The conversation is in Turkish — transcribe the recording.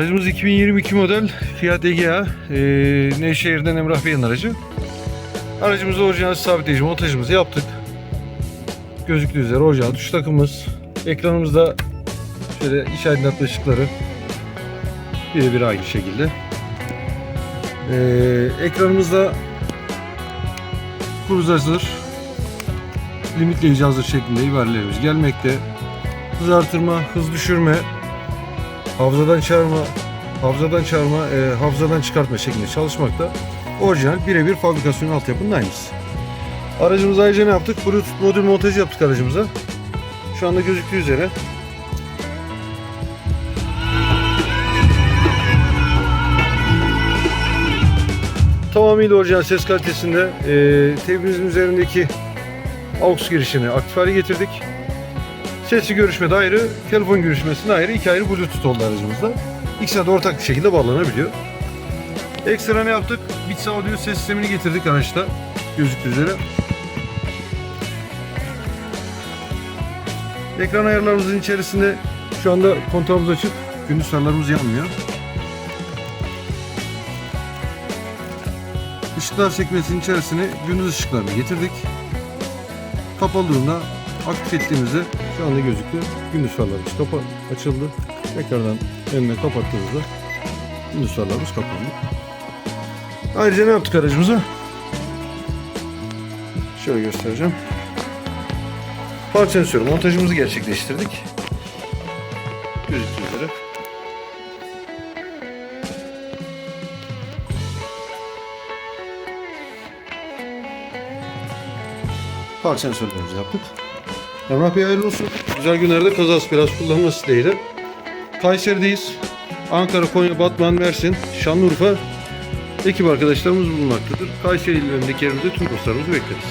Aracımız 2022 model Fiat Egea. Ee, Nevşehir'den Emrah Bey'in aracı. Aracımızda orijinal sabitleyici montajımızı yaptık. Gözüktüğü üzere orijinal tuş takımımız. Ekranımızda şöyle iş aydınlatma ışıkları birebir aynı şekilde. Ee, ekranımızda kruz hazır, limitleyici hazır şeklinde ibarelerimiz gelmekte. Hız artırma, hız düşürme, hafızadan çağırma, hafızadan çağırma, e, hafızadan çıkartma şeklinde çalışmakta. Orijinal birebir fabrikasyon altyapının aynısı. Aracımıza ayrıca ne yaptık? Bluetooth modül montajı yaptık aracımıza. Şu anda gözüktüğü üzere. Tamamıyla orijinal ses kalitesinde e, tebimizin üzerindeki AUX girişini aktif hale getirdik. Sesli görüşme de ayrı, telefon görüşmesinde ayrı, iki ayrı Bluetooth oldu aracımızda. İkisine de ortak bir şekilde bağlanabiliyor. Ekstra ne yaptık? Beats Audio ses sistemini getirdik araçta. Gözüktüğü üzere. Ekran ayarlarımızın içerisinde şu anda kontağımız açık. Gündüz farlarımız yanmıyor. Işıklar sekmesinin içerisine gündüz ışıklarını getirdik. Kapalı durumda aktif ettiğimizde şu anda gözüktü. Gündüz farlarımız kapa açıldı. Tekrardan önüne kapattığımızda gündüz farlarımız kapandı. Ayrıca ne yaptık aracımıza? Şöyle göstereceğim. Park sensörü montajımızı gerçekleştirdik. Gözüktüğü üzere. Park sensörlerimizi yaptık. Emrah Bey hayırlı olsun. Güzel günlerde kazası biraz kullanması dileğiyle. Kayseri'deyiz. Ankara, Konya, Batman, Mersin, Şanlıurfa ekip arkadaşlarımız bulunmaktadır. Kayseri illerindeki yerimizde tüm dostlarımızı bekleriz.